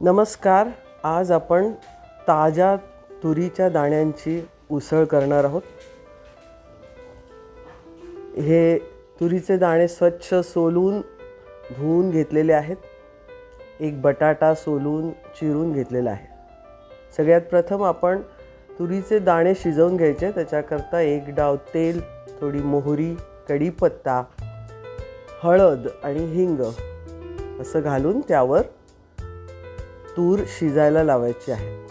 नमस्कार आज आपण ताज्या तुरीच्या दाण्यांची उसळ करणार आहोत. हे तुरीचे दाणे स्वच्छ सोलून धुवून घेतलेले आहेत. एक बटाटा सोलून चिरून घेतलेला आहे. सगळ्यात प्रथम आपण तुरीचे दाणे शिजवून घ्यायचे. त्याच्याकरता एक डाव तेल थोडी मोहरी कढीपत्ता हळद आणि हिंग असं घालून त्यावर तूर शिजायला लावायची आहे.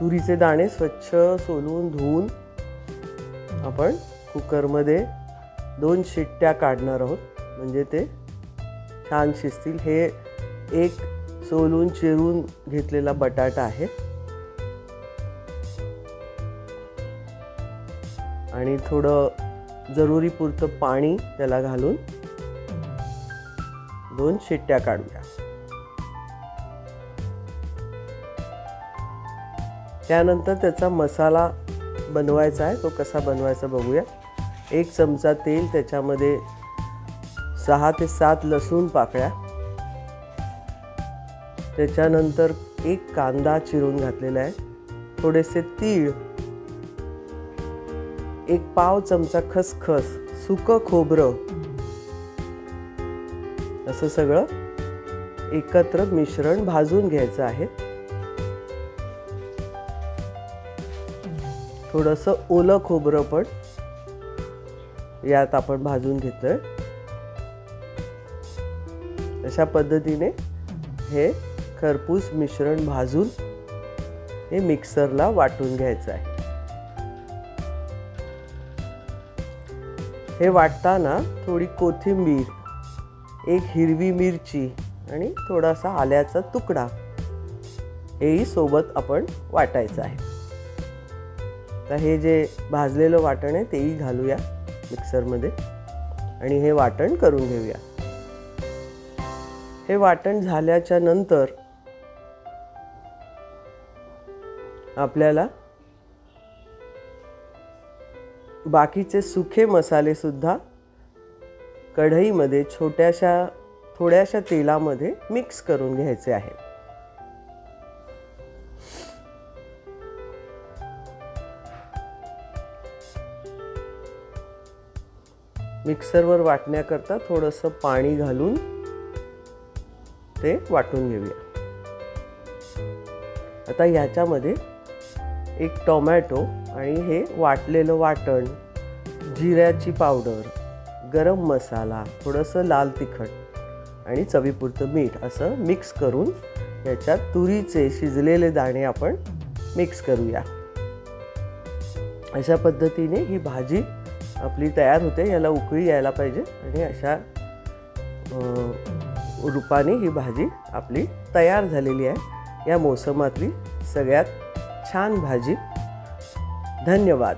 तुरीचे दाणे स्वच्छ सोलून धुवून आपण कुकरमध्ये दोन शिट्ट्या काढणार आहोत. म्हणजे ते छान शिजतील. हे एक सोलून चिरून घेतलेला बटाटा आहे. आणि थोडं जरुरीपुरतं पाणी त्याला घालून दोन शिट्ट्या काढूया. त्यानंतर त्याचा मसाला बनवायचा आहे तो कसा बनवायचा बघूया. एक चमचा तेल त्याच्यामध्ये सहा ते सात लसूण पाकळ्या. त्याच्यानंतर एक कांदा चिरून घातलेला आहे. थोडेसे तीळ. एक पाव चमचा खसखस सुकं खोबरं. असं सगळं एकत्र मिश्रण भाजून घ्यायचं आहे. थोडंसं ओलं खोबरं पण यात आपण भाजून घेतोय अशा पद्धतीने हे खरपूस मिश्रण भाजून हे मिक्सरला वाटून घ्यायचं आहे. हे वाटताना थोडी कोथिंबीर एक हिरवी मिरची आणि थोडासा आल्याचा तुकडा. हेही सोबत आपण वाटायचं आहे. तर हे जे भाजलेलं वाटण आहे तेही घालूया मिक्सरमध्ये आणि हे वाटण करून घेऊया. हे वाटण झाल्याच्यानंतर आपल्याला बाकीचे सुखे मसाले सुद्धा कढईमध्ये छोट्याशा थोड्याशा तेलामध्ये मिक्स करून घ्यायचे आहेत मिक्सरवर वाटण्याकरता थोडंसं पाणी घालून ते वाटून घेऊया. आता ह्याच्यामध्ये एक टोमॅटो आणि हे वाटलेलं वाटण जिऱ्याची पावडर गरम मसाला थोडंसं लाल तिखट आणि चवीपुरतं मीठ असं मिक्स करून याच्यात तुरीचे शिजलेले दाणे आपण मिक्स करूया. अशा पद्धतीने ही भाजी आपली तयार होते याला उकळी यायला पाहिजे आणि अशा रूपाने ही भाजी आपली तयार झालेली आहे. या मोसमातली सगळ्यात छान भाजी. धन्यवाद.